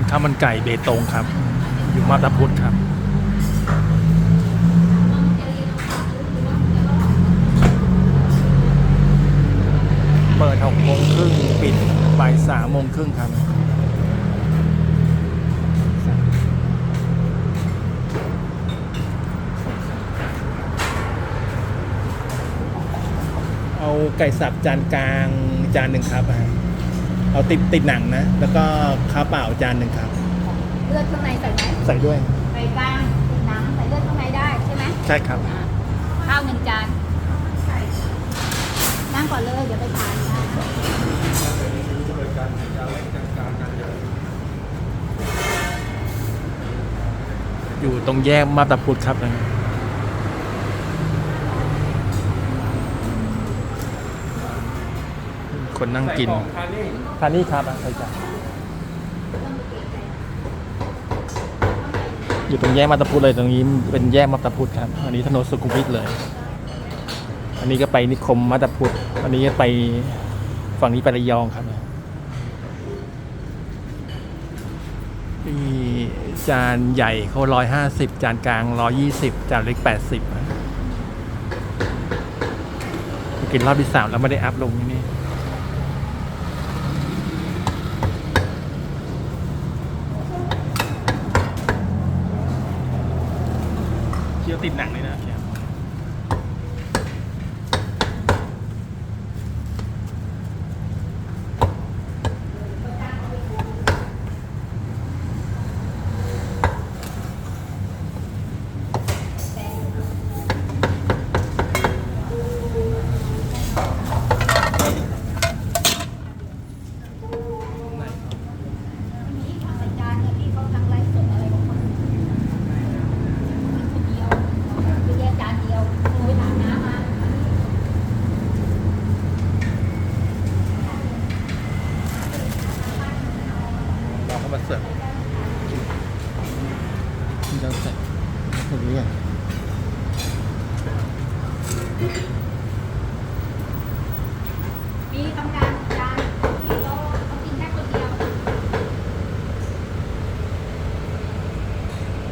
านข้าวมันไก่เบตงครับ อยู่มาตาพุธครับเปิดหกโมงครึ่งปิดบ่ายสามโมงครึ่งครับเอาไก่สับจานกลางจานหนึ่งครับอะ เอาติดติดหนังนะ แล้วก็ข้าวเปล่าจานหนึ่งครับ เลือดข้างในใส่ไหมใส่ด้วย ใส่กลางติดหนังใส่เลือดข้างในได้ใช่ไหมใช่ครับ อ่าข้าวหนึ่งจานนั่งก่อนเลยเดี๋ยวไปทานนะอยู่ตรงแยกมาบตาพุธครับนะ คนนั่งกิน ทานนี่ครับอะใส่จานอยู่ตรงแยกมาตาพุธเลยตรงนี้เป็นแยกมาตาพุธครับ อันนี้ถนนสุขุมวิทเลย อันนี้ก็ไปนิคมมาตาพุธอันนี้ก็ไปฝั่งนี้ไประยองครับนี่จานใหญ่เขาร้อยห้าสิบจานกลางร้อยี่สิบจานเล็กแปดสิบกินรอบที่สามแล้วไม่ได้อัพลงนี่ เคี้ยวติดหนังเลยนะเคี้ยวไหน อันนี้ทำใส่จานเนี่ยพี่เขาทำไลฟ์สดอะไรของเขาคนเดียวคือแยกจานเดียวโอ้ยถามน้ำมา เราเข้ามาเสิร์ฟที่เราใส่ตรงนี้อะมีต้องการจานพี่เขาเขากินแค่คนเดียว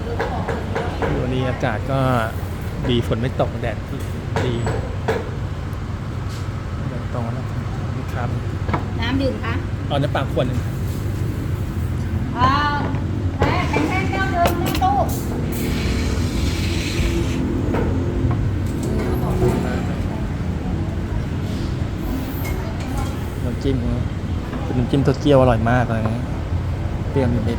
เออเขาบอกคนเดียววันนี้อากาศก็ดีฝนไม่ตกแดดดีแดดตรงแล้วครับ น้ำดื่มคะ เอาน้ำเปลาขวดหนึ่ง จิ้มเป็นน้ำจิ้มเต้าเจี้ยวอร่อยมากเลยนะเปรี้ยวนิด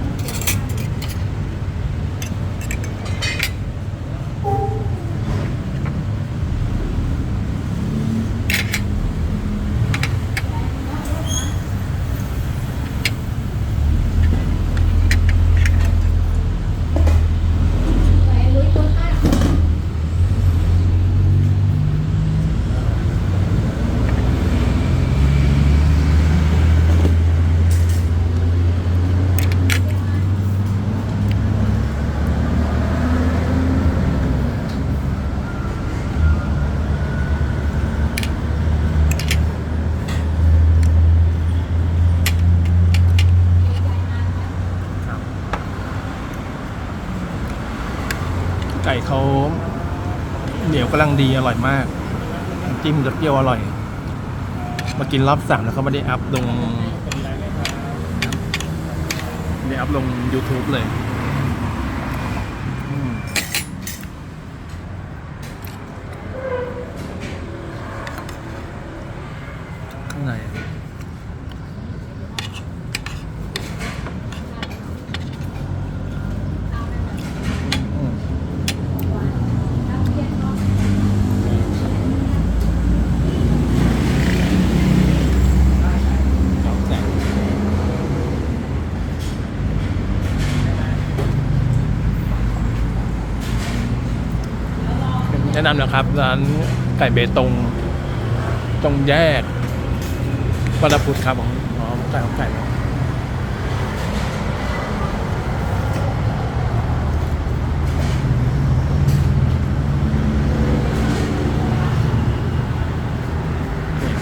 ก่เขาเหนียวกำลังดีอร่อยมากจิ้มจะเปรี้ยวอร่อย มากินรอบสามแล้วเขาไม่ได้อัพลงไม่ได้อัพลง YouTube เลยอืมข้างในอืมแสง แนะนำนะครับ ร้านไก่เบตงตรงแยกวัดพุทธครับผมอ๋อไก่ของไก่นะ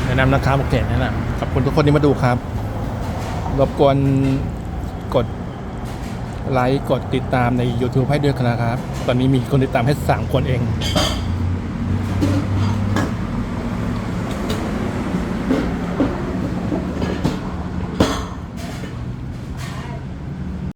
แนะนำนะครับโอเคแนะนำขอบคุณทุกคนที่มาดูครับ รบกวนกดไลค์กดติดตามใน YouTube ให้ด้วยนะครับ ตอนนี้มีคนติดตามให้3คนเอง